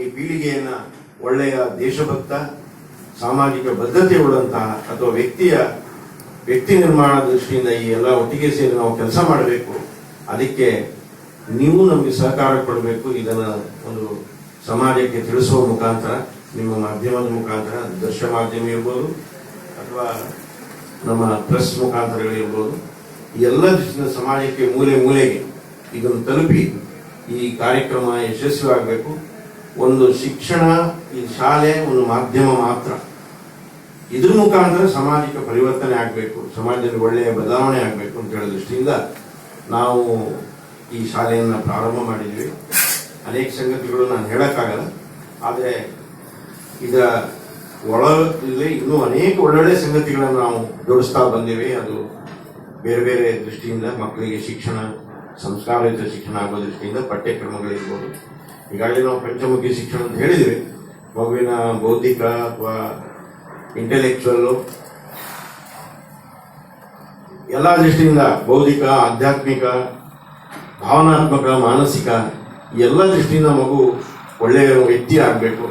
ಈ ಪೀಳಿಗೆಯನ್ನ ಒಳ್ಳೆಯ ದೇಶಭಕ್ತ, ಸಾಮಾಜಿಕ ಬದ್ಧತೆ ಉಳ್ಳಂತಹ ಅಥವಾ ವ್ಯಕ್ತಿಯ ವ್ಯಕ್ತಿ ನಿರ್ಮಾಣ ದೃಷ್ಟಿಯಿಂದ ಈ ಎಲ್ಲ ಒಟ್ಟಿಗೆ ಸೇರಿ ನಾವು ಕೆಲಸ ಮಾಡಬೇಕು, ಅದಕ್ಕೆ ನೀವು ನಮಗೆ ಸಹಕಾರ ಕೊಡಬೇಕು, ಇದನ್ನ ಒಂದು ಸಮಾಜಕ್ಕೆ ತಿಳಿಸುವ ಮುಖಾಂತರ, ನಿಮ್ಮ ಮಾಧ್ಯಮದ ಮುಖಾಂತರ ದೃಶ್ಯ ಮಾಧ್ಯಮ ಇರ್ಬೋದು, ಅಥವಾ ನಮ್ಮ ಪ್ರೆಸ್ ಮುಖಾಂತರಗಳಿರ್ಬೋದು ಎಲ್ಲ ದೃಷ್ಟಿಯಿಂದ ಸಮಾಜಕ್ಕೆ ಮೂಲೆ ಮೂಲೆಗೆ ಇದನ್ನು ತಲುಪಿ ಈ ಕಾರ್ಯಕ್ರಮ ಯಶಸ್ವಿಯಾಗಬೇಕು. ಒಂದು ಶಿಕ್ಷಣ, ಈ ಶಾಲೆ ಒಂದು ಮಾಧ್ಯಮ ಮಾತ್ರ. ಇದ್ರ ಮುಖಾಂತರ ಸಾಮಾಜಿಕ ಪರಿವರ್ತನೆ ಆಗಬೇಕು, ಸಮಾಜದಲ್ಲಿ ಒಳ್ಳೆಯ ಬದಲಾವಣೆ ಆಗಬೇಕು ಅಂತ ಹೇಳೋ ದೃಷ್ಟಿಯಿಂದ ನಾವು ಈ ಶಾಲೆಯನ್ನು ಪ್ರಾರಂಭ ಮಾಡಿದ್ವಿ. ಅನೇಕ ಸಂಗತಿಗಳು ನಾನು ಹೇಳೋಕ್ಕಾಗಲ್ಲ, ಆದರೆ ಇದರ ಒಳಗೆ ಇನ್ನೂ ಅನೇಕ ಒಳ್ಳೊಳ್ಳೆ ಸಂಗತಿಗಳನ್ನು ನಾವು ಜೋಡಿಸ್ತಾ ಬಂದೇವೆ. ಅದು ಬೇರೆ ಬೇರೆ ದೃಷ್ಟಿಯಿಂದ ಮಕ್ಕಳಿಗೆ ಶಿಕ್ಷಣ, ಸಂಸ್ಕಾರಯುತ ಶಿಕ್ಷಣ ಆಗೋ ದೃಷ್ಟಿಯಿಂದ ಪಠ್ಯಕ್ರಮಗಳಿರ್ಬೋದು. ಈಗಾಗಲೇ ನಾವು ಪಂಚಮುಖಿ ಶಿಕ್ಷಣ ಅಂತ ಹೇಳಿದ್ವಿ. ಮಗುವಿನ ಬೌದ್ಧಿಕ ಅಥವಾ ಇಂಟೆಲೆಕ್ಚುವಲ್ಲು ಎಲ್ಲ ದೃಷ್ಟಿಯಿಂದ ಬೌದ್ಧಿಕ, ಆಧ್ಯಾತ್ಮಿಕ, ಭಾವನಾತ್ಮಕ, ಮಾನಸಿಕ ಎಲ್ಲ ದೃಷ್ಟಿಯಿಂದ ಮಗು ಒಳ್ಳೆಯ ವ್ಯಕ್ತಿ ಆಗಬೇಕು.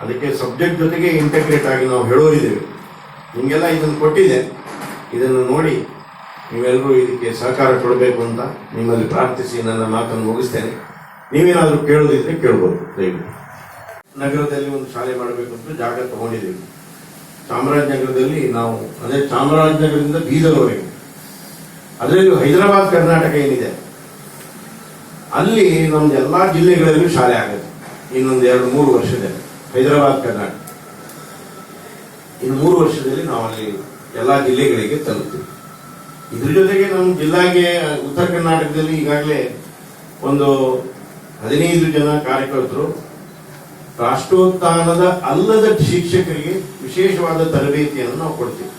ಅದಕ್ಕೆ ಸಬ್ಜೆಕ್ಟ್ ಜೊತೆಗೆ ಇಂಟಗ್ರೇಟ್ ಆಗಿ ನಾವು ಹೇಳೋರಿದ್ದೇವೆ. ನಿಮಗೆಲ್ಲ ಇದನ್ನು ಕೊಟ್ಟಿದೆ. ಇದನ್ನು ನೋಡಿ ನೀವೆಲ್ಲರೂ ಇದಕ್ಕೆ ಸಹಕಾರ ಕೊಡಬೇಕು ಅಂತ ನಿಮ್ಮಲ್ಲಿ ಪ್ರಾರ್ಥಿಸಿ ನನ್ನ ಮಾತನ್ನು ಮುಗಿಸ್ತೇನೆ. ನೀವೇನಾದರೂ ಕೇಳೋದಿದ್ರೆ ಕೇಳ್ಬೋದು, ದಯವಿಟ್ಟು. ನಗರದಲ್ಲಿ ಒಂದು ಶಾಲೆ ಮಾಡಬೇಕು ಅಂತ ಜಾಗ ತಗೊಂಡಿದ್ದೀವಿ. ಚಾಮರಾಜನಗರದಲ್ಲಿ ನಾವು, ಅದೇ ಚಾಮರಾಜನಗರದಿಂದ ಬೀದರ್ವರೆಗೆ. ಅದರಲ್ಲಿ ಹೈದರಾಬಾದ್, ಕರ್ನಾಟಕ ಏನಿದೆ? ಅಲ್ಲಿ ನಮ್ದು ಎಲ್ಲಾ ಜಿಲ್ಲೆಗಳಲ್ಲೂ ಶಾಲೆ ಆಗುತ್ತೆ. ಇನ್ನೊಂದು ಎರಡು, ಮೂರು ವರ್ಷದಲ್ಲಿ. ಹೈದರಾಬಾದ್, ಕರ್ನಾಟಕ. ಇನ್ನು ಮೂರು ವರ್ಷದಲ್ಲಿ ನಾವು ಅಲ್ಲಿ ಎಲ್ಲಾ ಜಿಲ್ಲೆಗಳಿಗೆ ತಲುಪ್ತೀವಿ. ಇದ್ರ ಜೊತೆಗೆ ನಮ್ಮ ಜಿಲ್ಲಾಗೆ ಉತ್ತರ ಕರ್ನಾಟಕದಲ್ಲಿ ಈಗಾಗಲೇ ಒಂದು ಹದಿನೈದು ಜನ ಕಾರ್ಯಕರ್ತರು ರಾಷ್ಟ್ರೋತ್ಥಾನದ ಅಲ್ಲದ ಶಿಕ್ಷಕರಿಗೆ ವಿಶೇಷವಾದ ತರಬೇತಿಯನ್ನು ನಾವು ಕೊಡ್ತೀವಿ.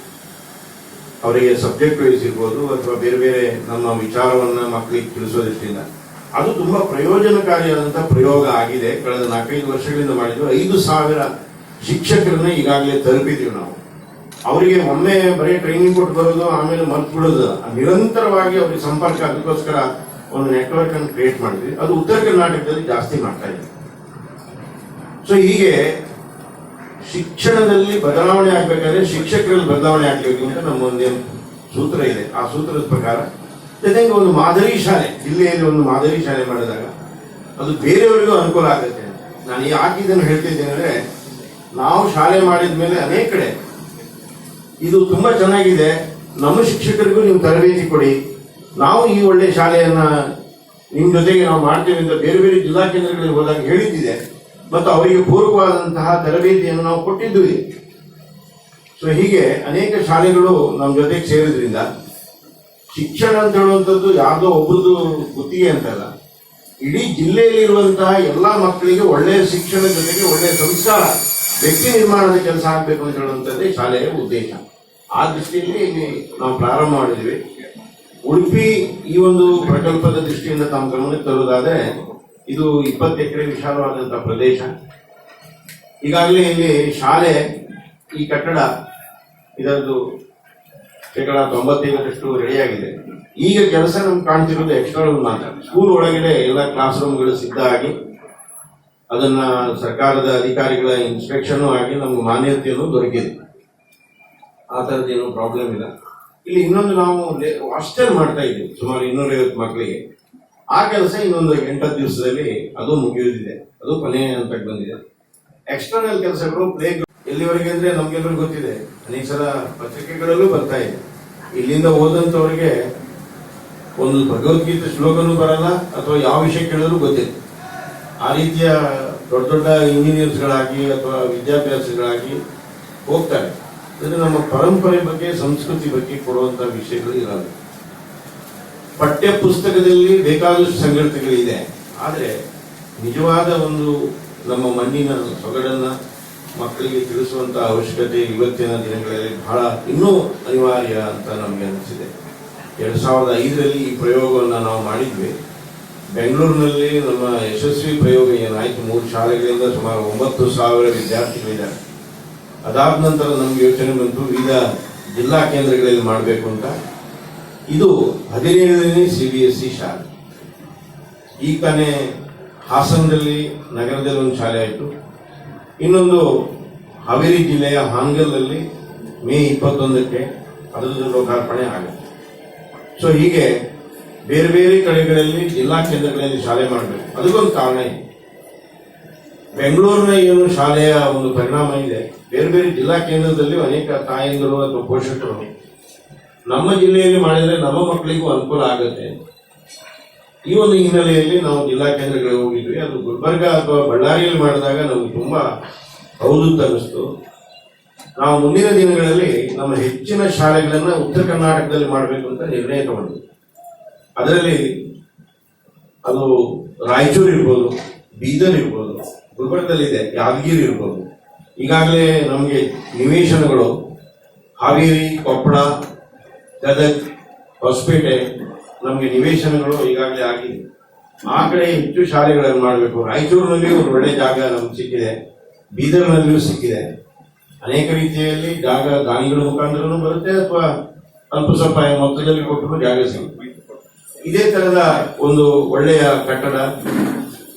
ಅವರಿಗೆ ಸಬ್ಜೆಕ್ಟ್ ವೈಸ್ ಇರ್ಬೋದು ಅಥವಾ ಬೇರೆ ಬೇರೆ ನಮ್ಮ ವಿಚಾರವನ್ನ ಮಕ್ಕಳಿಗೆ ತಿಳಿಸೋ ಅದು ತುಂಬಾ ಪ್ರಯೋಜನಕಾರಿಯಾದಂತಹ ಪ್ರಯೋಗ ಆಗಿದೆ. ಕಳೆದ ನಾಲ್ಕೈದು ವರ್ಷಗಳಿಂದ ಮಾಡಿದ್ರು ಐದು ಸಾವಿರ ಶಿಕ್ಷಕರನ್ನ ಈಗಾಗಲೇ ತಲುಪಿದೀವಿ ನಾವು. ಅವರಿಗೆ ಒಮ್ಮೆ ಬರೀ ಟ್ರೈನಿಂಗ್ ಕೊಟ್ಟು ಬರೋದು, ಆಮೇಲೆ ಮರ್ತು ಬಿಡೋದು ನಿರಂತರವಾಗಿ ಅವರಿಗೆ ಸಂಪರ್ಕ, ಅದಕ್ಕೋಸ್ಕರ ಒಂದು ನೆಟ್ವರ್ಕ್ ಅನ್ನು ಕ್ರಿಯೇಟ್ ಮಾಡಿದ್ವಿ. ಅದು ಉತ್ತರ ಕರ್ನಾಟಕದಲ್ಲಿ ಜಾಸ್ತಿ ಮಾಡ್ತಾ ಇದೆ ಸೊ ಹೀಗೆ ಶಿಕ್ಷಣದಲ್ಲಿ ಬದಲಾವಣೆ ಆಗ್ಬೇಕಾದ್ರೆ ಶಿಕ್ಷಕರಲ್ಲಿ ಬದಲಾವಣೆ ಆಗಬೇಕು ಅಂತ ನಮ್ಮ ಒಂದೇನು ಸೂತ್ರ ಇದೆ. ಆ ಸೂತ್ರದ ಪ್ರಕಾರ ಜೊತೆಗೆ ಒಂದು ಮಾದರಿ ಶಾಲೆ, ಜಿಲ್ಲೆಯಲ್ಲಿ ಒಂದು ಮಾದರಿ ಶಾಲೆ ಮಾಡಿದಾಗ ಅದು ಬೇರೆಯವರಿಗೂ ಅನುಕೂಲ ಆಗುತ್ತೆ ನಾನು ಯಾಕೆ ಇದನ್ನು ಹೇಳ್ತಿದ್ದೇನೆ ಅಂದರೆ, ನಾವು ಶಾಲೆ ಮಾಡಿದ ಮೇಲೆ ಅನೇಕ ಕಡೆ ಇದು ತುಂಬಾ ಚೆನ್ನಾಗಿದೆ. ನಮ್ಮ ಶಿಕ್ಷಕರಿಗೂ ನೀವು ತರಬೇತಿ ಕೊಡಿ. ನಾವು ಈ ಒಳ್ಳೆ ಶಾಲೆಯನ್ನ ನಿಮ್ಮ ಜೊತೆಗೆ ನಾವು ಮಾಡ್ತೇವೆ ಅಂತ ಬೇರೆ ಬೇರೆ ಜಿಲ್ಲಾ ಕೇಂದ್ರಗಳಿಗೆ ಹೋದಾಗ ಹೇಳಿದ್ದಿದೆ. ಮತ್ತು ಅವರಿಗೆ ಪೂರಕವಾದಂತಹ ತರಬೇತಿಯನ್ನು ನಾವು ಕೊಟ್ಟಿದ್ದೀವಿ. ಸೊ ಹೀಗೆ ಅನೇಕ ಶಾಲೆಗಳು ನಮ್ಮ ಜೊತೆಗೆ ಸೇರಿದ್ರಿಂದ ಶಿಕ್ಷಣ ಅಂತ ಹೇಳುವಂಥದ್ದು ಯಾವುದೋ ಒಬ್ಬರದು ಗುತ್ತಿಗೆ ಅಂತಲ್ಲ. ಇಡೀ ಜಿಲ್ಲೆಯಲ್ಲಿರುವಂತಹ ಎಲ್ಲ ಮಕ್ಕಳಿಗೆ ಒಳ್ಳೆಯ ಶಿಕ್ಷಣ ಜೊತೆಗೆ ಒಳ್ಳೆಯ ಸಂಸ್ಕಾರ, ವ್ಯಕ್ತಿ ನಿರ್ಮಾಣದ ಕೆಲಸ ಆಗಬೇಕು ಅಂತ ಹೇಳುವಂಥದ್ದೇ ಶಾಲೆಯ ಉದ್ದೇಶ. ಆ ದೃಷ್ಟಿಯಲ್ಲಿ ನಾವು ಪ್ರಾರಂಭ ಮಾಡಿದ್ವಿ. ಉಡುಪಿ ಈ ಒಂದು ಪ್ರಕಲ್ಪದ ದೃಷ್ಟಿಯಿಂದ ತಮ್ಮ ಗಮನಕ್ಕೆ ತರುವುದಾದ್ರೆ, ಇದು ಇಪ್ಪತ್ತು ಎಕರೆ ವಿಶಾಲವಾದಂತಹ ಪ್ರದೇಶ. ಈಗಾಗಲೇ ಇಲ್ಲಿ ಶಾಲೆ, ಈ ಕಟ್ಟಡ, ಇದರದ್ದು ಶೇಕಡ ತೊಂಬತ್ತೈದರಷ್ಟು ರೆಡಿಯಾಗಿದೆ. ಈಗ ಕೆಲಸ ನಮ್ಗೆ ಕಾಣ್ತಿರೋದು ಎಕ್ಸ್ಟರ್ನಲ್ ಮಾತ್ರ. ಸ್ಕೂಲ್ ಒಳಗಡೆ ಎಲ್ಲ ಕ್ಲಾಸ್ ರೂಮ್ಗಳು ಸಿದ್ಧ ಆಗಿ, ಅದನ್ನ ಸರ್ಕಾರದ ಅಧಿಕಾರಿಗಳ ಇನ್ಸ್ಪೆಕ್ಷನ್ ಆಗಿ ನಮ್ಗೆ ಮಾನ್ಯತೆಯನ್ನು ದೊರಕಿದೆ. ಆ ಥರದ್ದೇನು ಪ್ರಾಬ್ಲಮ್ ಇಲ್ಲ. ಇಲ್ಲಿ ಇನ್ನೊಂದು ನಾವು ಅಷ್ಟೇ ಮಾಡ್ತಾ ಇದ್ದೀವಿ, ಸುಮಾರು ಇನ್ನೂರೈವತ್ತು ಮಕ್ಕಳಿಗೆ. ಆ ಕೆಲಸ ಇನ್ನೊಂದು ಎಂಟತ್ತು ದಿವಸದಲ್ಲಿ ಅದು ಮುಗಿಯುವುದಿದೆ ಅದು ಕೊನೆ ಅಂತ ಬಂದಿದೆ. ಎಕ್ಸ್ಟರ್ನಲ್ ಕೆಲಸಗಳು ಪ್ಲೇ ಎಲ್ಲಿವರೆಗೆ ಅಂದ್ರೆ ನಮ್ಗೆಲ್ಲರಿಗೂ ಗೊತ್ತಿದೆ, ಅನೇಕ ಸಲ ಪತ್ರಿಕೆಗಳಲ್ಲೂ ಬರ್ತಾ ಇದೆ. ಇಲ್ಲಿಂದ ಓದಂತವರಿಗೆ ಒಂದು ಭಗವದ್ಗೀತೆ ಶ್ಲೋಕನೂ ಬರಲ್ಲ, ಅಥವಾ ಯಾವ ವಿಷಯ ಕೇಳಿದ್ರು ಗೊತ್ತಿಲ್ಲ. ಆ ರೀತಿಯ ದೊಡ್ಡ ದೊಡ್ಡ ಇಂಜಿನಿಯರ್ಸ್ಗಳಾಗಿ ಅಥವಾ ವಿದ್ಯಾಭ್ಯಾಸಗಳಾಗಿ ಹೋಗ್ತಾರೆ. ಅಂದ್ರೆ ನಮ್ಮ ಪರಂಪರೆ ಬಗ್ಗೆ, ಸಂಸ್ಕೃತಿ ಬಗ್ಗೆ ಕೊಡುವಂತ ವಿಷಯಗಳು ಇರಲ್ಲ ಪಠ್ಯ ಪುಸ್ತಕದಲ್ಲಿ ಬೇಕಾದಷ್ಟು ಸಂಗತಿಗಳಿದೆ. ಆದರೆ ನಿಜವಾದ ಒಂದು ನಮ್ಮ ಮಣ್ಣಿನ ಸೊಗಡನ್ನ ಮಕ್ಕಳಿಗೆ ತಿಳಿಸುವಂತ ಅವಶ್ಯಕತೆ ಇವತ್ತಿನ ದಿನಗಳಲ್ಲಿ ಬಹಳ ಇನ್ನೂ ಅನಿವಾರ್ಯ ಅಂತ ನಮಗೆ ಅನಿಸಿದೆ. ಎರಡ್ ಸಾವಿರದ ಐದರಲ್ಲಿ ಈ ಪ್ರಯೋಗವನ್ನು ನಾವು ಮಾಡಿದ್ವಿ. ಬೆಂಗಳೂರಿನಲ್ಲಿ ನಮ್ಮ ಯಶಸ್ವಿ ಪ್ರಯೋಗ ಏನಾಯ್ತು? ಮೂರು ಶಾಲೆಗಳಿಂದ ಸುಮಾರು ಒಂಬತ್ತು ಸಾವಿರ ವಿದ್ಯಾರ್ಥಿಗಳಿದ್ದಾರೆ. ಅದಾದ ನಂತರ ನಮ್ಗೆ ಯೋಚನೆ ಬಂತು, ಈಗ ಜಿಲ್ಲಾ ಕೇಂದ್ರಗಳಲ್ಲಿ ಮಾಡಬೇಕು ಅಂತ. ಇದು ಹದಿನೇಳನೇ ಸಿ ಬಿ ಎಸ್ ಸಿ ಶಾಲೆ. ಈಗ ತಾನೇ ಹಾಸನದಲ್ಲಿ, ನಗರದಲ್ಲಿ ಒಂದು ಶಾಲೆ ಆಯಿತು. ಇನ್ನೊಂದು ಹಾವೇರಿ ಜಿಲ್ಲೆಯ ಹಾಂಗಲ್ನಲ್ಲಿ ಮೇ ಇಪ್ಪತ್ತೊಂದಕ್ಕೆ ಅದರದ್ದು ಲೋಕಾರ್ಪಣೆ ಆಗುತ್ತೆ. ಸೊ ಹೀಗೆ ಬೇರೆ ಬೇರೆ ಕಡೆಗಳಲ್ಲಿ, ಜಿಲ್ಲಾ ಕೇಂದ್ರಗಳಲ್ಲಿ ಶಾಲೆ ಮಾಡಬೇಕು. ಅದಕ್ಕೊಂದು ಕಾರಣ ಇದೆ. ಬೆಂಗಳೂರಿನ ಏನು ಶಾಲೆಯ ಒಂದು ಪರಿಣಾಮ ಇದೆ. ಬೇರೆ ಬೇರೆ ಜಿಲ್ಲಾ ಕೇಂದ್ರದಲ್ಲಿ ಅನೇಕ ತಾಯಂದಿರು ಅಥವಾ ಪೋಷಕರು ನಮ್ಮ ಜಿಲ್ಲೆಯಲ್ಲಿ ಮಾಡಿದರೆ ನಮ್ಮ ಮಕ್ಕಳಿಗೂ ಅನುಕೂಲ ಆಗುತ್ತೆ ಈ ಒಂದು ಹಿನ್ನೆಲೆಯಲ್ಲಿ ನಾವು ಜಿಲ್ಲಾ ಕೇಂದ್ರಗಳಿಗೆ ಹೋಗಿದ್ವಿ. ಅದು ಗುಲ್ಬರ್ಗ ಅಥವಾ ಬಳ್ಳಾರಿಯಲ್ಲಿ ಮಾಡಿದಾಗ ನಮ್ಗೆ ತುಂಬಾ ಹೌದು ಅನ್ನಿಸ್ತು. ನಾವು ಮುಂದಿನ ದಿನಗಳಲ್ಲಿ ನಮ್ಮ ಹೆಚ್ಚಿನ ಶಾಲೆಗಳನ್ನು ಉತ್ತರ ಕರ್ನಾಟಕದಲ್ಲಿ ಮಾಡಬೇಕು ಅಂತ ನಿರ್ಣಯ ತಗೊಂಡ್ವಿ ಅದರಲ್ಲಿ ಅದು ರಾಯಚೂರು ಇರ್ಬೋದು, ಬೀದರ್ ಇರ್ಬೋದು, ಗುಲ್ಬರ್ಗದಲ್ಲಿ ಇದೆ, ಯಾದಗಿರಿ ಇರ್ಬೋದು. ಈಗಾಗಲೇ ನಮಗೆ ನಿವೇಶನಗಳು, ಹಾವೇರಿ, ಕೊಪ್ಪಳ, ಗದಗ್, ಹೊಸಪೇಟೆ ನಮಗೆ ನಿವೇಶನಗಳು ಈಗಾಗಲೇ ಆಗಿದೆ ಆ ಕಡೆ ಹೆಚ್ಚು ಶಾಲೆಗಳನ್ನು ಮಾಡಬೇಕು. ರಾಯಚೂರಿನಲ್ಲಿ ಒಂದು ಒಳ್ಳೆ ಜಾಗ ನಮ್ಗೆ ಸಿಕ್ಕಿದೆ. ಬೀದರ್ನಲ್ಲಿಯೂ ಸಿಕ್ಕಿದೆ. ಅನೇಕ ರೀತಿಯಲ್ಲಿ ಜಾಗ ದಾನಿಗಳ ಮುಖಾಂತರನೂ ಬರುತ್ತೆ ಅಥವಾ ಅಲ್ಪ ಸ್ವಲ್ಪ ಮೊತ್ತದಲ್ಲಿ ಕೊಟ್ಟರು ಜಾಗ ಸಿಗುತ್ತೆ. ಇದೇ ತರದ ಒಂದು ಒಳ್ಳೆಯ ಕಟ್ಟಡ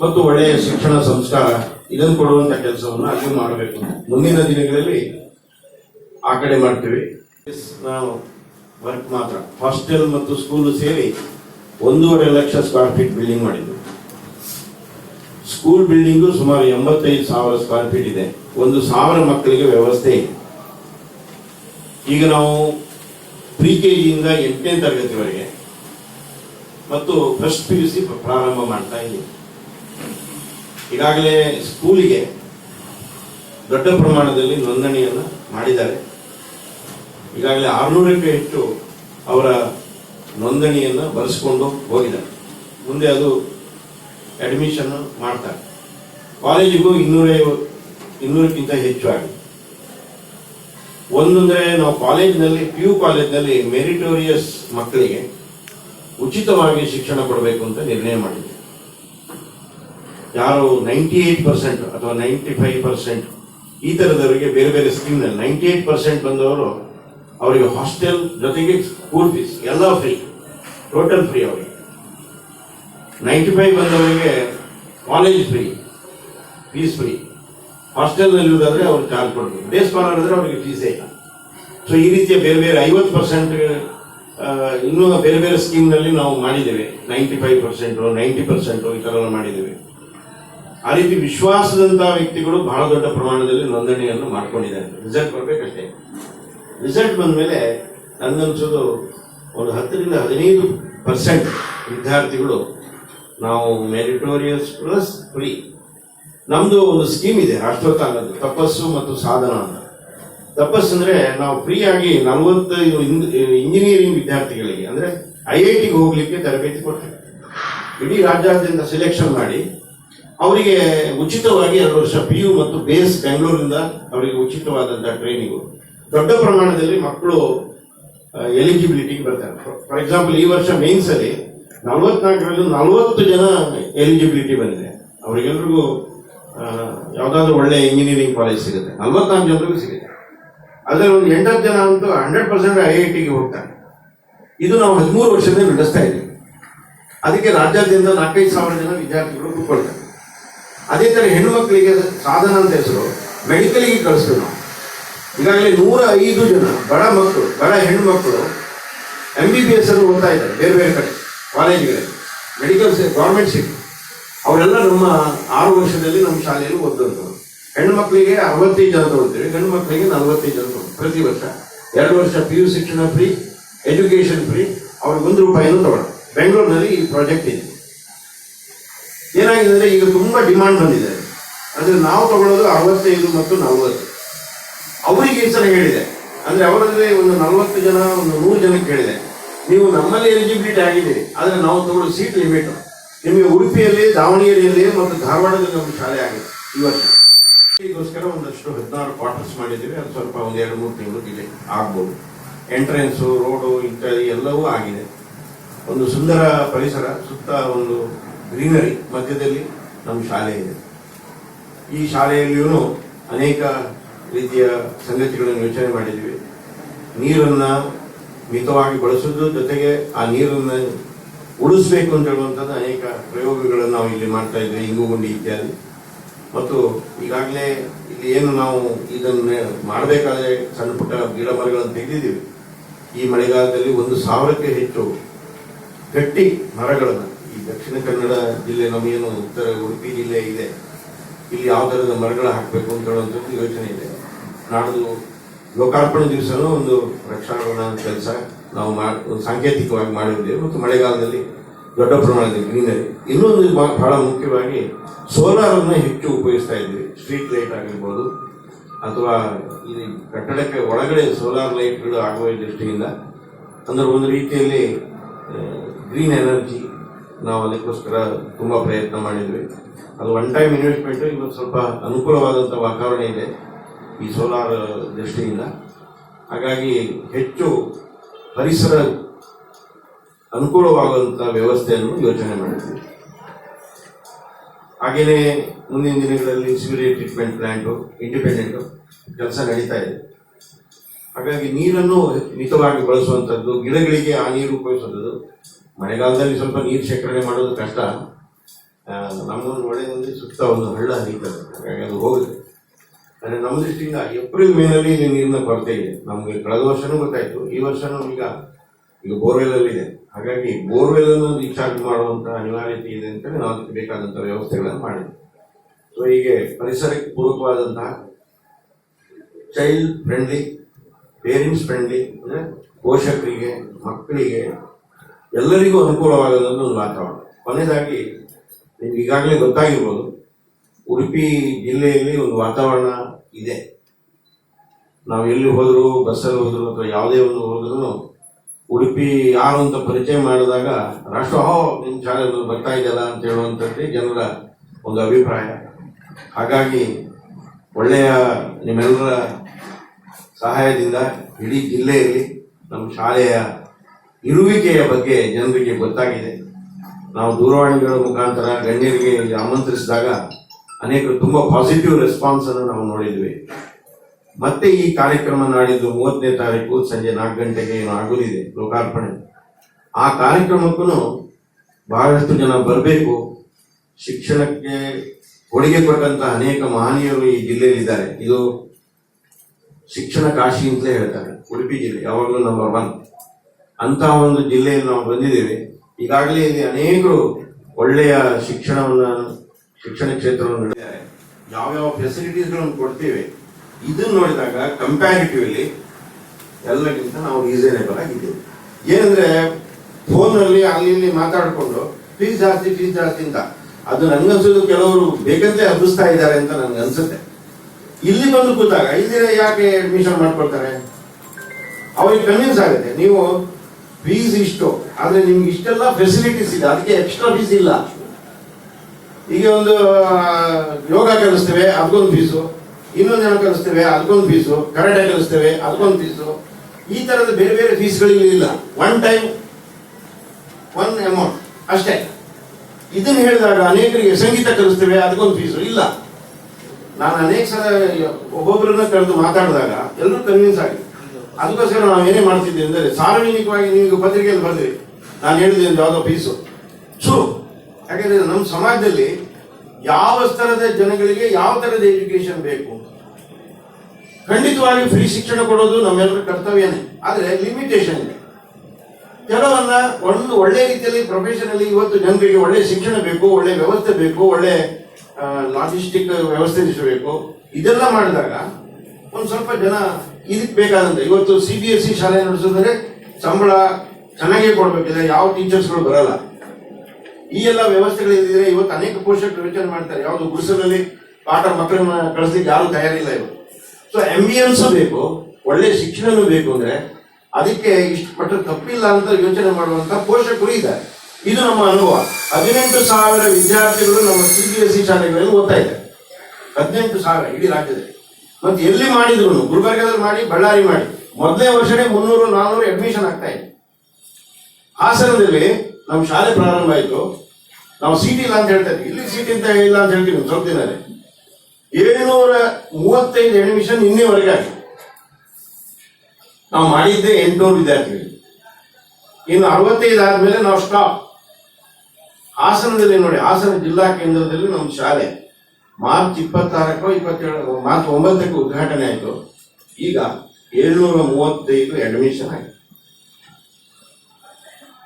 ಮತ್ತು ಒಳ್ಳೆಯ ಶಿಕ್ಷಣ ಸಂಸ್ಕಾರ ಇದನ್ನು ಕೊಡುವಂತ ಕೆಲಸವನ್ನು ಅಲ್ಲಿ ಮಾಡಬೇಕು. ಮುಂದಿನ ದಿನಗಳಲ್ಲಿ ಆ ಕಡೆ ಮಾಡ್ತೀವಿ. ನಾವು ವರ್ಕ್ ಮಾತ್ರ. ಹಾಸ್ಟೆಲ್ ಮತ್ತು ಸ್ಕೂಲ್ ಸೇರಿ ಒಂದೂವರೆ ಲಕ್ಷ ಸ್ಕ್ವೇರ್ ಫೀಟ್ ಬಿಲ್ಡಿಂಗ್ ಮಾಡಿದ್ವಿ. ಸ್ಕೂಲ್ ಬಿಲ್ಡಿಂಗು ಸುಮಾರು ಎಂಬತ್ತೈದು ಸಾವಿರ ಸ್ಕ್ವೇರ್ ಫೀಟ್ ಇದೆ. ಒಂದು ಸಾವಿರ ಮಕ್ಕಳಿಗೆ ವ್ಯವಸ್ಥೆ ಇದೆ. ಈಗ ನಾವು ಪ್ರಿ ಕೆ ಜಿಯಿಂದ ಎಂಟನೇ ತರಗತಿವರೆಗೆ ಮತ್ತು ಫಸ್ಟ್ ಪಿ ಯು ಸಿ ಪ್ರಾರಂಭ ಮಾಡ್ತಾ ಇದ್ದೀವಿ. ಈಗಾಗಲೇ ಸ್ಕೂಲಿಗೆ ದೊಡ್ಡ ಪ್ರಮಾಣದಲ್ಲಿ ನೋಂದಣಿಯನ್ನು ಮಾಡಿದ್ದಾರೆ. ಈಗಾಗಲೇ ಆರುನೂರಕ್ಕೆ ಹೆಚ್ಚು ಅವರ ನೋಂದಣಿಯನ್ನು ಬರೆಸ್ಕೊಂಡು ಹೋಗಿದ್ದಾರೆ. ಮುಂದೆ ಅದು ಅಡ್ಮಿಷನ್ ಮಾಡ್ತಾರೆ. ಕಾಲೇಜಿಗೂ ಇನ್ನೂರೈವತ್ತು ಇನ್ನೂರಕ್ಕಿಂತ ಹೆಚ್ಚು ಆಗಿದೆ. ಒಂದಂದ್ರೆ ನಾವು ಕಾಲೇಜಿನಲ್ಲಿ ಪಿ ಯು ಕಾಲೇಜಿನಲ್ಲಿ ಮೆರಿಟೋರಿಯಸ್ ಮಕ್ಕಳಿಗೆ ಉಚಿತವಾಗಿ ಶಿಕ್ಷಣ ಕೊಡಬೇಕು ಅಂತ ನಿರ್ಣಯ ಮಾಡಿದ್ವಿ ಯಾರು ನೈಂಟಿ ಏಟ್ ಪರ್ಸೆಂಟ್ ಅಥವಾ ನೈಂಟಿ ಫೈವ್ ಪರ್ಸೆಂಟ್ ಈ ತರದವರಿಗೆ ಬೇರೆ ಬೇರೆ ಸ್ಕೀಮ್ನಲ್ಲಿ ನೈಂಟಿ ಏಟ್ ಪರ್ಸೆಂಟ್ ಬಂದವರು ಅವರಿಗೆ ಹಾಸ್ಟೆಲ್ ಜೊತೆಗೆ ಸ್ಕೂಲ್ ಫೀಸ್ ಎಲ್ಲ ಫ್ರೀ ಟೋಟಲ್ ಫ್ರೀ ಅವರಿಗೆ. ನೈಂಟಿ ಫೈವ್ ಬಂದವರಿಗೆ ಕಾಲೇಜ್ ಫ್ರೀ ಫೀಸ್ ಫ್ರೀ ಹಾಸ್ಟೆಲ್ನಲ್ಲಿ ಇರೋದಾದ್ರೆ ಅವ್ರು ಚಾರ್ಜ್ ಕೊಡಬೇಕು ಡೇ ಸ್ಕಾಲರ್ ಅವರಿಗೆ ಫೀಸೇ ಇಲ್ಲ. ಸೊ ಈ ರೀತಿಯ ಬೇರೆ ಬೇರೆ ಐವತ್ತು ಪರ್ಸೆಂಟ್ ಇನ್ನೂ ಬೇರೆ ಬೇರೆ ಸ್ಕೀಮ್ನಲ್ಲಿ ನಾವು ಮಾಡಿದ್ದೇವೆ. Ninety five percent ninety percent ಈ ಥರ ಎಲ್ಲ ಮಾಡಿದ್ದೇವೆ. ಆ ರೀತಿ ವಿಶ್ವಾಸದಂತಹ ವ್ಯಕ್ತಿಗಳು ಬಹಳ ದೊಡ್ಡ ಪ್ರಮಾಣದಲ್ಲಿ ನೋಂದಣಿಯನ್ನು ಮಾಡ್ಕೊಂಡಿದ್ದಾರೆ. ರಿಸಲ್ಟ್ ಬರಬೇಕಷ್ಟೇ. ರಿಸಲ್ಟ್ ಬಂದ ಮೇಲೆ ನನ್ಗನ್ಸೋದು ಒಂದು ಹತ್ತರಿಂದ ಹದಿನೈದು ಪರ್ಸೆಂಟ್ ವಿದ್ಯಾರ್ಥಿಗಳು ನಾವು ಮೆರಿಟೋರಿಯಸ್ ಪ್ಲಸ್ ಫ್ರೀ ನಮ್ದು ಒಂದು ಸ್ಕೀಮ್ ಇದೆ, ರಾಷ್ಟ್ರೋತ್ಥಾನದ್ದು, ತಪಸ್ಸು ಮತ್ತು ಸಾಧನ ಅಂತ. ತಪಸ್ಸು ಅಂದ್ರೆ ನಾವು ಫ್ರೀ ಆಗಿ ನಲವತ್ತೈದು ಇಂಜಿನಿಯರಿಂಗ್ ವಿದ್ಯಾರ್ಥಿಗಳಿಗೆ, ಅಂದ್ರೆ ಐ ಐ ಟಿಗೆ ಹೋಗ್ಲಿಕ್ಕೆ ತರಬೇತಿ ಕೊಡ್ತೇವೆ. ಇಡೀ ರಾಜ್ಯಾದ್ಯಂತ ಸೆಲೆಕ್ಷನ್ ಮಾಡಿ ಅವರಿಗೆ ಉಚಿತವಾಗಿ ಎರಡು ವರ್ಷ ಪಿ ಯು ಮತ್ತು ಬೇಸ್ ಬೆಂಗಳೂರಿಂದ ಅವರಿಗೆ ಉಚಿತವಾದಂತಹ ಟ್ರೈನಿಂಗು ದೊಡ್ಡ ಪ್ರಮಾಣದಲ್ಲಿ ಮಕ್ಕಳು ಎಲಿಜಿಬಿಲಿಟಿಗೆ ಬರ್ತಾರೆ. ಫಾರ್ ಎಕ್ಸಾಂಪಲ್ ಈ ವರ್ಷ ಮೇನ್ಸ್ ಅಲ್ಲಿ ನಲವತ್ನಾಲ್ಕರಲ್ಲಿ ನಲವತ್ತು ಜನ ಎಲಿಜಿಬಿಲಿಟಿ ಬಂದಿದೆ. ಅವರಿಗೆಲ್ರಿಗೂ ಯಾವುದಾದ್ರೂ ಒಳ್ಳೆ ಇಂಜಿನಿಯರಿಂಗ್ ಕಾಲೇಜ್ ಸಿಗುತ್ತೆ. ನಲವತ್ನಾಲ್ಕು ಜನರಿಗೂ ಸಿಗುತ್ತೆ. ಅದರಲ್ಲಿ ಒಂದು ಎಂಟತ್ತು ಜನ ಅಂತೂ ಹಂಡ್ರೆಡ್ ಪರ್ಸೆಂಟ್ ಐ ಐ ಟಿಗೆ ಹೋಗ್ತಾರೆ. ಇದು ನಾವು ಹದಿಮೂರು ವರ್ಷದಿಂದ ನಡೆಸ್ತಾ ಇದ್ದೀವಿ. ಅದಕ್ಕೆ ರಾಜ್ಯಾದ್ಯಂತ ನಾಲ್ಕೈದು ಸಾವಿರ ಜನ ವಿದ್ಯಾರ್ಥಿಗಳು ಕೂತ್ಕೊಳ್ತಾರೆ. ಅದೇ ಥರ ಹೆಣ್ಣು ಮಕ್ಕಳಿಗೆ ಸಾಧನ ಅಂತ ಹೆಸರು ಮೆಡಿಕಲಿಗೆ ಕಳಿಸ್ತೀವಿ ನಾವು. ಈಗಾಗಲೇ ನೂರ ಐದು ಜನ ಬಡ ಮಕ್ಕಳು, ಬಡ ಹೆಣ್ಣು ಮಕ್ಕಳು ಎಂ ಬಿ ಬಿ ಎಸ್ ಅನ್ನು ಓದ್ತಾ ಇದ್ದಾರೆ ಬೇರೆ ಬೇರೆ ಕಡೆ, ಕಾಲೇಜ್ಗಳಲ್ಲಿ. ಮೆಡಿಕಲ್ ಗೌರ್ಮೆಂಟ್ ಸೀಟ್ ಅವರೆಲ್ಲ ನಮ್ಮ ಆರು ವರ್ಷದಲ್ಲಿ ನಮ್ಮ ಶಾಲೆಯಲ್ಲಿ ಓದಿದಂಥವ್ರು. ಹೆಣ್ಣು ಮಕ್ಕಳಿಗೆ ಅರವತ್ತೈದು ಜನ ತಗೊಳ್ತೀವಿ ಗಂಡು ಮಕ್ಕಳಿಗೆ ನಲವತ್ತೈದು ಜನ ತಗೊಳ್ತೀವಿ ಪ್ರತಿ ವರ್ಷ. ಎರಡು ವರ್ಷ ಪಿ ಯು ಶಿಕ್ಷಣ ಫ್ರೀ ಎಜುಕೇಷನ್ ಫ್ರೀ ಅವ್ರಿಗೆ ಒಂದು ರೂಪಾಯಿನೂ ತಗೊಳ್ಳ ಬೆಂಗಳೂರಿನಲ್ಲಿ ಈ ಪ್ರಾಜೆಕ್ಟ್ ಇದೆ. ಏನಾಗಿದೆ ಅಂದರೆ ಈಗ ತುಂಬಾ ಡಿಮಾಂಡ್ ಬಂದಿದೆ. ಅಂದ್ರೆ ನಾವು ತಗೊಳ್ಳೋದು ಅರವತ್ತೈದು ಮತ್ತು ನಲವತ್ತು. ಅವರಿಗೆ ಈ ಸಲ ಹೇಳಿದೆ. ಅಂದ್ರೆ ಅವರಲ್ಲಿ ಒಂದು ನಲವತ್ತು ಜನ, ಒಂದು ನೂರು ಜನಕ್ಕೆ ಹೇಳಿದೆ. ನೀವು ನಮ್ಮಲ್ಲಿ ಎಲಿಜಿಬಿಲಿಟಿ ಆಗಿದ್ದೀರಿ ಆದರೆ ನಾವು ತಗೊಳ್ಳೋ ಸೀಟ್ ಲಿಮಿಟ್ ನಿಮಗೆ ಉಡುಪಿಯಲ್ಲಿ, ದಾವಣಗೆರೆಯಲ್ಲಿ ಮತ್ತು ಧಾರವಾಡದಲ್ಲಿ ನಮ್ಮ ಶಾಲೆ ಆಗಿದೆ ಈ ವರ್ಷ. ಇದಕ್ಕೋಸ್ಕರ ಒಂದಷ್ಟು ಹದಿನಾರು ಕ್ವಾರ್ಟರ್ಸ್ ಮಾಡಿದ್ದೀವಿ. ಅದು ಸ್ವಲ್ಪ ಒಂದು ಎರಡು ಮೂರು ತಿಂಗಳು ಇದೆ, ಆಗ್ಬೋದು. ಎಂಟ್ರೆನ್ಸು ರೋಡು ಇತ್ಯಾದಿ ಎಲ್ಲವೂ ಆಗಿದೆ. ಒಂದು ಸುಂದರ ಪರಿಸರ, ಸುತ್ತ ಒಂದು ಗ್ರೀನರಿ ಮಧ್ಯದಲ್ಲಿ ನಮ್ಮ ಶಾಲೆ ಇದೆ. ಈ ಶಾಲೆಯಲ್ಲಿಯೂ ಅನೇಕ ರೀತಿಯ ಸಂಗತಿಗಳನ್ನು ಯೋಚನೆ ಮಾಡಿದ್ದೀವಿ ನೀರನ್ನ ಮಿತವಾಗಿ ಬಳಸೋದ್ರ ಜೊತೆಗೆ ಆ ನೀರನ್ನ ಉಳಿಸ್ಬೇಕು ಅಂತ ಹೇಳುವಂಥದ್ದು ಅನೇಕ ಪ್ರಯೋಗಗಳನ್ನು ನಾವು ಇಲ್ಲಿ ಮಾಡ್ತಾ ಇದ್ವಿ ಇಂಗು ಗುಂಡಿ ಇತ್ಯಾದಿ. ಮತ್ತು ಈಗಾಗಲೇ ಇಲ್ಲಿ ಏನು ನಾವು ಇದನ್ನು ಮಾಡಬೇಕಾದ್ರೆ ಸಣ್ಣ ಪುಟ್ಟ ಗಿಡ ಮರಗಳನ್ನು ತೆಗೆದಿದ್ದೀವಿ. ಈ ಮಳೆಗಾಲದಲ್ಲಿ ಒಂದು ಸಾವಿರಕ್ಕೆ ಹೆಚ್ಚು ಗಟ್ಟಿ ಮರಗಳನ್ನು ದಕ್ಷಿಣ ಕನ್ನಡ ಜಿಲ್ಲೆ ನಮಗೇನು ಉತ್ತರ, ಉಡುಪಿ ಜಿಲ್ಲೆ ಇದೆ, ಇಲ್ಲಿ ಯಾವ ಥರದ ಮರಗಳು ಹಾಕಬೇಕು ಅಂತ ಹೇಳುವಂಥದ್ದು ಯೋಚನೆ ಇದೆ. ನಾಡ್ದು ಲೋಕಾರ್ಪಣೆ ದಿವಸನೂ ಒಂದು ರಕ್ಷಣಾ ಕೆಲಸ ನಾವು ಮಾಡಿ ಸಾಂಕೇತಿಕವಾಗಿ ಮಾಡಿದ್ದೇವೆ ಮತ್ತು ಮಳೆಗಾಲದಲ್ಲಿ ದೊಡ್ಡ ಪ್ರಮಾಣದಲ್ಲಿ ಗ್ರೀನರಿ ಇನ್ನೊಂದು ಬಹಳ ಮುಖ್ಯವಾಗಿ ಸೋಲಾರನ್ನು ಹೆಚ್ಚು ಉಪಯೋಗಿಸ್ತಾ ಇದ್ವಿ ಸ್ಟ್ರೀಟ್ ಲೈಟ್ ಆಗಿರ್ಬೋದು ಅಥವಾ ಈ ಕಟ್ಟಡಕ್ಕೆ ಒಳಗಡೆ ಸೋಲಾರ್ ಲೈಟ್ಗಳು ಆಗುವ ದೃಷ್ಟಿಯಿಂದ ಅಂದರೆ ಒಂದು ರೀತಿಯಲ್ಲಿ ಗ್ರೀನ್ ಎನರ್ಜಿ ನಾವು ಅದಕ್ಕೋಸ್ಕರ ತುಂಬಾ ಪ್ರಯತ್ನ ಮಾಡಿದ್ವಿ. ಅದು ಒನ್ ಟೈಮ್ ಇನ್ವೆಸ್ಟ್ಮೆಂಟ್ ಇವತ್ತು ಸ್ವಲ್ಪ ಅನುಕೂಲವಾದಂಥ ವಾತಾವರಣ ಇದೆ. ಈ ಸೋಲಾರ್ ದೃಷ್ಟಿಯಿಂದ. ಹಾಗಾಗಿ ಹೆಚ್ಚು ಪರಿಸರ ಅನುಕೂಲವಾಗುವಂಥ ವ್ಯವಸ್ಥೆಯನ್ನು ಯೋಚನೆ ಮಾಡಿದ್ವಿ. ಹಾಗೆಯೇ ಮುಂದಿನ ದಿನಗಳಲ್ಲಿ ಸೂರ್ಯ ಟ್ರೀಟ್ಮೆಂಟ್ ಪ್ಲಾಂಟು ಇಂಡಿಪೆಂಡೆಂಟು ಕೆಲಸ ನಡೀತಾ ಇದೆ. ಹಾಗಾಗಿ ನೀರನ್ನು ಮಿತವಾಗಿ ಬಳಸುವಂಥದ್ದು ಗಿಡಗಳಿಗೆ ಆ ನೀರು ಉಪಯೋಗಿಸುವಂಥದ್ದು ಮಳೆಗಾಲದಲ್ಲಿ ಸ್ವಲ್ಪ ನೀರು ಶೇಖರಣೆ ಮಾಡೋದು ಕಷ್ಟ. ನಮ್ಮೊಂದು ಒಳ್ಳೆಯದೊಂದು ಸುತ್ತ ಒಂದು ಹಳ್ಳ ಹರಿತದೆ ಹಾಗಾಗಿ ಅದು ಹೋಗುತ್ತೆ ಅಂದರೆ ನಮ್ಮ ದೃಷ್ಟಿಯಿಂದ ಏಪ್ರಿಲ್ ಮೇನಲ್ಲಿ ನೀರಿನ ಕೊರತೆ ಇದೆ. ನಮಗೆ ಕಳೆದ ವರ್ಷನೂ ಗೊತ್ತಾಯಿತು. ಈ ವರ್ಷನೂ ಈಗ ಈಗ ಇದೆ ಹಾಗಾಗಿ ಬೋರ್ವೆಲ್ ಅನ್ನು ರೀಚಾರ್ಜ್ ಮಾಡುವಂಥ ಅನಿವಾರ್ಯತೆ ಇದೆ ಅಂತ ನಾವು ಅದಕ್ಕೆ ಬೇಕಾದಂಥ ವ್ಯವಸ್ಥೆಗಳನ್ನು ಮಾಡಿದ್ವಿ. ಸೊ ಹೀಗೆ ಪರಿಸರಕ್ಕೆ ಪೂರಕವಾದಂತಹ ಚೈಲ್ಡ್ ಫ್ರೆಂಡ್ಲಿ ಪೇರೆಂಟ್ಸ್ ಫ್ರೆಂಡ್ಲಿ ಅಂದರೆ ಪೋಷಕರಿಗೆ, ಮಕ್ಕಳಿಗೆ ಎಲ್ಲರಿಗೂ ಅನುಕೂಲವಾಗೋದನ್ನು ವಾತಾವರಣ ಕೊನೆಯದಾಗಿ, ನಿಮ್ಗೆ ಈಗಾಗಲೇ ಗೊತ್ತಾಗಿರ್ಬೋದು, ಉಡುಪಿ ಜಿಲ್ಲೆಯಲ್ಲಿ ಒಂದು ವಾತಾವರಣ ಇದೆ. ನಾವು ಎಲ್ಲಿ ಹೋದರೂ, ಬಸ್ಸಲ್ಲಿ ಹೋದ್ರು ಅಥವಾ ಯಾವುದೇ ಒಂದು ಹೋದ್ರೂ ಉಡುಪಿ ಯಾರು ಅಂತ ಪರಿಚಯ ಮಾಡಿದಾಗ, ರಾಷ್ಟ್ರ ಹೋ ನಿಮ್ಮ ಶಾಲೆ ಬರ್ತಾ ಇದೆಯಲ್ಲ ಅಂತ ಹೇಳುವಂಥದ್ದೇ ಜನರ ಒಂದು ಅಭಿಪ್ರಾಯ. ಹಾಗಾಗಿ, ಒಳ್ಳೆಯ ನಿಮ್ಮೆಲ್ಲರ ಸಹಾಯದಿಂದ ಇಡೀ ಜಿಲ್ಲೆಯಲ್ಲಿ ನಮ್ಮ ಶಾಲೆಯ ಇರುವಿಕೆಯ ಬಗ್ಗೆ ಜನರಿಗೆ ಗೊತ್ತಾಗಿದೆ. ನಾವು ದೂರವಾಣಿಗಳ ಮುಖಾಂತರ ಗಣ್ಯರಿಗೆ ಆಮಂತ್ರಿಸಿದಾಗ ಅನೇಕ ತುಂಬ ಪಾಸಿಟಿವ್ ರೆಸ್ಪಾನ್ಸ್ ಅನ್ನು ನಾವು ನೋಡಿದ್ವಿ. ಮತ್ತೆ ಈ ಕಾರ್ಯಕ್ರಮ ನಾಡಿದ್ದು ಮೂವತ್ತನೇ ತಾರೀಕು ಸಂಜೆ ನಾಲ್ಕು ಗಂಟೆಗೆ ಏನು ಆಗುದಿದೆ, ಲೋಕಾರ್ಪಣೆ. ಆ ಕಾರ್ಯಕ್ರಮಕ್ಕೂ ಬಹಳಷ್ಟು ಜನ ಬರಬೇಕು. ಶಿಕ್ಷಣಕ್ಕೆ ಕೊಡುಗೆ ಕೊಟ್ಟಂತ ಅನೇಕ ಮಹನೀಯರು ಈ ಜಿಲ್ಲೆಯಲ್ಲಿ ಇದ್ದಾರೆ ಇದು ಶಿಕ್ಷಣ ಕಾಶಿ ಅಂತಲೇ ಹೇಳ್ತಾರೆ, ಉಡುಪಿ ಜಿಲ್ಲೆ, ಯಾವಾಗಲೂ ನಂಬರ್ ಒನ್ ಅಂತಹ ಒಂದು ಜಿಲ್ಲೆಯಲ್ಲಿ ನಾವು ಬಂದಿದ್ದೇವೆ. ಈಗಾಗಲೇ ಇಲ್ಲಿ ಅನೇಕರು ಒಳ್ಳೆಯ ಶಿಕ್ಷಣವನ್ನು, ಶಿಕ್ಷಣ ಕ್ಷೇತ್ರವನ್ನು ನಡೆದಿದ್ದಾರೆ ಯಾವ್ಯಾವ ಫೆಸಿಲಿಟೀಸ್ಗಳನ್ನು ಕೊಡ್ತೇವೆ ಇದನ್ನು ನೋಡಿದಾಗ ಕಂಪ್ಯಾರಿಟಿವ್ಲಿ ಎಲ್ಲಕ್ಕಿಂತ ನಾವು ರೀಸನೇಬಲ್ ಆಗಿದ್ದೇವೆ. ಏನಂದ್ರೆ ಫೋನಲ್ಲಿ ಅಲ್ಲಿ ಇಲ್ಲಿ ಮಾತಾಡಿಕೊಂಡು ಫೀಸ್ ಜಾಸ್ತಿ ಫೀಸ್ ಜಾಸ್ತಿ ಅಂತ. ಅದು ನನಗನ್ಸೋದು ಕೆಲವರು ಬೇಕಂತೆ ಹಬ್ಬಿಸ್ತಾ ಇದ್ದಾರೆ ಅಂತ ನನ್ಗೆ ಅನ್ಸುತ್ತೆ ಇಲ್ಲಿ ಬಂದು ಕೂತಾಗ ಇಲ್ಲಿ ಯಾಕೆ ಅಡ್ಮಿಷನ್ ಮಾಡ್ಕೊಳ್ತಾರೆ? ಅವ್ರಿಗೆ ಕನ್ವಿನ್ಸ್ ಆಗುತ್ತೆ. ನೀವು ಫೀಸ್ ಇಷ್ಟು. ಆದ್ರೆ ನಿಮ್ಗೆ ಇಷ್ಟೆಲ್ಲ ಫೆಸಿಲಿಟೀಸ್ ಇದೆ. ಅದಕ್ಕೆ ಎಕ್ಸ್ಟ್ರಾ ಫೀಸ್ ಇಲ್ಲ. ಈಗ ಒಂದು ಯೋಗ ಕಲಿಸ್ತೇವೆ ಅದಕ್ಕೊಂದು ಫೀಸು ಇನ್ನೊಂದು ಏನೋ ಕಲಿಸ್ತೇವೆ ಅದಕ್ಕೊಂದು ಫೀಸು ಕರಾಟೆ ಕಲಿಸ್ತೇವೆ ಅದಕ್ಕೊಂದು ಫೀಸು ಈ ತರದ ಬೇರೆ ಬೇರೆ ಫೀಸ್ಗಳು ಇಲ್ಲ. ಒನ್ ಟೈಮ್ ಒನ್ ಅಮೌಂಟ್ ಅಷ್ಟೇ. ಇದನ್ನ ಹೇಳಿದಾಗ ಅನೇಕರಿಗೆ ಸಂಗೀತ ಕಲಿಸ್ತೇವೆ ಅದಕ್ಕೊಂದು ಫೀಸು ಇಲ್ಲ. ನಾನು ಅನೇಕ ಸಲ ಒಬ್ಬೊಬ್ಬರನ್ನ ಕರೆದು ಮಾತಾಡಿದಾಗ ಎಲ್ಲರೂ ಕನ್ವಿನ್ಸ್ ಆಗಿ ಅದಕ್ಕೋಸ್ಕರ ನಾವು ಏನೇ ಮಾಡ್ತಿದ್ದೆ ಅಂದರೆ ಸಾರ್ವಜನಿಕವಾಗಿ ನೀವು ಪತ್ರಿಕೆಯಲ್ಲಿ ಬರ್ತೀವಿ ನಾನು ಹೇಳಿದೆ ಒಂದು ಯಾವುದೋ ಪೀಸು ಸೊ, ಯಾಕಂದ್ರೆ ನಮ್ಮ ಸಮಾಜದಲ್ಲಿ ಯಾವ ಸ್ತರದ ಜನಗಳಿಗೆ ಯಾವ ಥರದ ಎಜುಕೇಶನ್ ಬೇಕು? ಖಂಡಿತವಾಗಿ ಫ್ರೀ ಶಿಕ್ಷಣ ಕೊಡೋದು ನಮ್ಮೆಲ್ಲರ ಕರ್ತವ್ಯನೇ. ಆದರೆ ಲಿಮಿಟೇಷನ್ ಇದೆ. ಕೆಲವನ್ನ ಒಂದು ಒಳ್ಳೆ ರೀತಿಯಲ್ಲಿ ಪ್ರೊಫೆಷನಲ್ಲಿ ಇವತ್ತು ಜನರಿಗೆ ಒಳ್ಳೆ ಶಿಕ್ಷಣ ಬೇಕು, ಒಳ್ಳೆ ವ್ಯವಸ್ಥೆ ಬೇಕು, ಒಳ್ಳೆ ಲಾಜಿಸ್ಟಿಕ್ ವ್ಯವಸ್ಥೆ ಬೇಕು ಇದೆಲ್ಲ ಮಾಡಿದಾಗ ಒಂದು ಸ್ವಲ್ಪ ಜನ ಇದಕ್ಕೆ ಬೇಕಾದಂತೆ ಇವತ್ತು ಸಿ ಬಿ ಎಸ್ ಸಿ ಶಾಲೆ ನಡೆಸಿದ್ರೆ ಸಂಬಳ ಚೆನ್ನಾಗೇ ಕೊಡಬೇಕಿದೆ, ಯಾವ ಟೀಚರ್ಸ್ಗಳು ಬರಲ್ಲ. ಈ ಎಲ್ಲ ವ್ಯವಸ್ಥೆಗಳಿದ್ರೆ ಇವತ್ತು ಅನೇಕ ಪೋಷಕರು ಯೋಚನೆ ಮಾಡ್ತಾರೆ, ಯಾವುದು ಗುರುಸಲಲ್ಲಿ ಪಾಠ ಮಕ್ಕಳನ್ನ ಕಳಿಸ್ಲಿಕ್ಕೆ ಯಾರು ತಯಾರಿಲ್ಲ ಇವತ್ತು ಸೊ ಎಂಬಿಯನ್ಸ್ ಬೇಕು, ಒಳ್ಳೆ ಶಿಕ್ಷಣನೂ ಬೇಕು ಅಂದ್ರೆ ಅದಕ್ಕೆ ಇಷ್ಟು ಪಟ್ಟು ತಪ್ಪಿಲ್ಲ ಅಂತ ಯೋಚನೆ ಮಾಡುವಂತ ಪೋಷಕರು ಇದ್ದಾರೆ. ಇದು ನಮ್ಮ ಅನುಭವ. ಹದಿನೆಂಟು ಸಾವಿರ ವಿದ್ಯಾರ್ಥಿಗಳು ನಮ್ಮ ಸಿ ಬಿ ಎಸ್ ಸಿ ಶಾಲೆಗಳಲ್ಲಿ ಓದ್ತಾ ಇದ್ದಾರೆ. ಹದಿನೆಂಟು ಸಾವಿರ ಇಡೀ ರಾಜ್ಯದಲ್ಲಿ. ಮತ್ತೆ ಎಲ್ಲಿ ಮಾಡಿದ್ರು ಗುಲ್ಬರ್ಗದಲ್ಲಿ ಮಾಡಿ, ಬಳ್ಳಾರಿ ಮಾಡಿ. ಮೊದಲನೇ ವರ್ಷನೇ ಮುನ್ನೂರು ನಾನ್ನೂರು ಅಡ್ಮಿಷನ್ ಆಗ್ತಾ ಇದೆ. ಹಾಸನದಲ್ಲಿ ನಮ್ಮ ಶಾಲೆ ಪ್ರಾರಂಭ ಆಯಿತು. ನಾವು ಸೀಟ್ ಇಲ್ಲ ಅಂತ ಹೇಳ್ತಾ ಇದ್ವಿ. ಇಲ್ಲಿ ಸೀಟ್ ಅಂತ ಇಲ್ಲ ಅಂತ ಹೇಳ್ತೀವಿ ಸ್ವಲ್ಪ ದಿನದಲ್ಲಿ ಏಳ್ನೂರ ಮೂವತ್ತೈದು ಅಡ್ಮಿಷನ್ ಇನ್ನೇವರೆಗೆ ಆಗಿದೆ ನಾವು ಮಾಡಿದ್ದೆ ಎಂಟುನೂರು ವಿದ್ಯಾರ್ಥಿಗಳು. ಇನ್ನು ಅರವತ್ತೈದು ಆದ್ಮೇಲೆ ನಾವು ಸ್ಟಾಪ್ ಹಾಸನದಲ್ಲಿ ನೋಡಿ, ಹಾಸನ ಜಿಲ್ಲಾ ಕೇಂದ್ರದಲ್ಲಿ ನಮ್ಮ ಶಾಲೆ. ಮಾರ್ಚ್ ಇಪ್ಪತ್ತಾರಕ್ಕೋ ಇಪ್ಪತ್ತೇಳು, ಮಾರ್ಚ್ ಒಂಬತ್ತಕ್ಕೆ ಉದ್ಘಾಟನೆ ಆಯಿತು. ಈಗ ಏಳ್ನೂರ ಮೂವತ್ತೈದು ಅಡ್ಮಿಷನ್ ಆಯಿತು.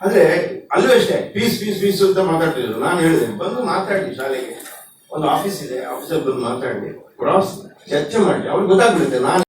ಅಂದ್ರೆ ಅಲ್ಲೂ ಅಷ್ಟೇ, ಪೀಸ್ ಪೀಸ್ ಫೀಸ್ ಅಂತ ಮಾತಾಡ್ತಿದ್ರು. ನಾನು ಹೇಳಿದೆ, ಬಂದು ಮಾತಾಡಿ ಶಾಲೆಗೆ. ಒಂದು ಆಫೀಸ್ ಇದೆ ಆಫೀಸಲ್ಲಿ ಬಂದು ಮಾತಾಡಿ. ಕ್ರಾಸ್ ಚರ್ಚೆ ಮಾಡಿ. ಅವ್ರಿಗೆ ಗೊತ್ತಾಗ್ಬಿಡುತ್ತೆ, ನಾನು